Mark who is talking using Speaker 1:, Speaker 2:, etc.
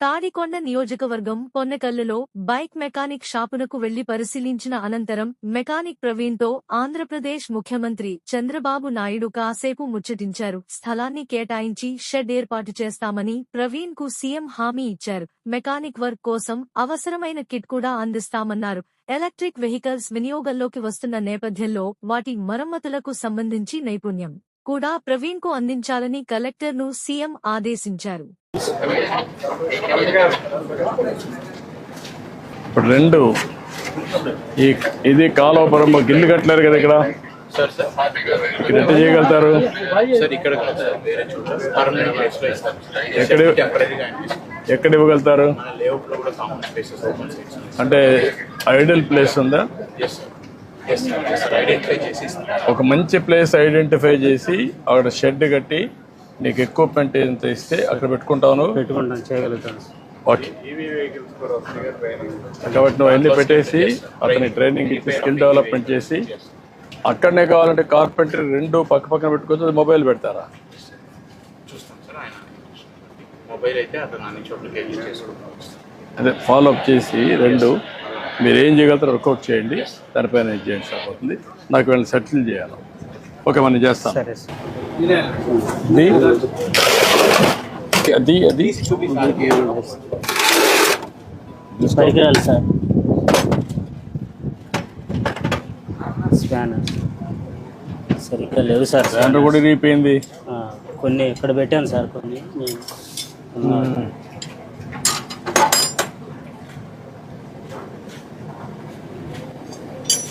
Speaker 1: తాడికొండ నియోజకవర్గం పొన్నకల్లులో bike mechanic షాపునకు వెళ్ళి పరిశీలించిన అనంతరం మెకానిక్ ప్రవీణ్తో ఆంధ్రప్రదేశ్ ముఖ్యమంత్రి చంద్రబాబు నాయుడు కాసేపు ముచ్చటించారు. స్థలాన్ని కేటాయించి షెడ్ ఏర్పాటు చేస్తామని ప్రవీణ్కు సీఎం హామీ ఇచ్చారు. మెకానిక్ వర్క్ కోసం అవసరమైన కిట్ కూడా అందిస్తామన్నారు. ఎలక్ట్రిక్ వెహికల్స్ వినియోగంలోకి వస్తున్న నేపథ్యంలో వాటి మరమ్మతులకు సంబంధించి నైపుణ్యం. కూడా ప్రవీణ్కు అందించాలని కలెక్టర్ను సీఎం ఆదేశించారు.
Speaker 2: రెండు ఈ ఇది కాలువపురం గిల్లు కట్టలేరు కదా ఇక్కడ?
Speaker 3: సార్ సార్
Speaker 2: ఇక్కడ ఎట్ట చేయగలుగుతారు ఎక్కడ? ఎక్కడ ఇవ్వగలుగుతారు? అంటే ఐడల్ ప్లేస్ ఉందా? ఒక మంచి ప్లేస్ ఐడెంటిఫై చేసి అక్కడ షెడ్ కట్టి నీకు ఎక్విప్మెంట్ ఎంత ఇస్తే అక్కడ పెట్టుకుంటాను ఓకే కాబట్టి నువ్వు అన్ని పెట్టేసి అతని ట్రైనింగ్ ఇచ్చి స్కిల్ డెవలప్మెంట్ చేసి అక్కడనే కావాలంటే కార్పెంటర్ రెండు పక్క పక్కన పెట్టుకోవచ్చు మొబైల్ పెడతారా? అదే ఫాలో అప్ చేసి రెండు మీరు ఏం చేయగలుగుతారో వర్కౌట్ చేయండి. దానిపైన చేయండి సరిపోతుంది నాకు వీళ్ళని సెటిల్ చేయాలి. ఓకే మనం చేస్తాం
Speaker 4: సరే సార్.
Speaker 2: అది అది
Speaker 4: సార్. స్పానర్ సరిగ్గా లేవు సార్.
Speaker 2: దాంట్లో కూడా ఇరిగిపోయింది.
Speaker 4: ఆ, కొన్ని ఇక్కడ పెట్టాను సార్ కొన్ని నేను ఉన్న-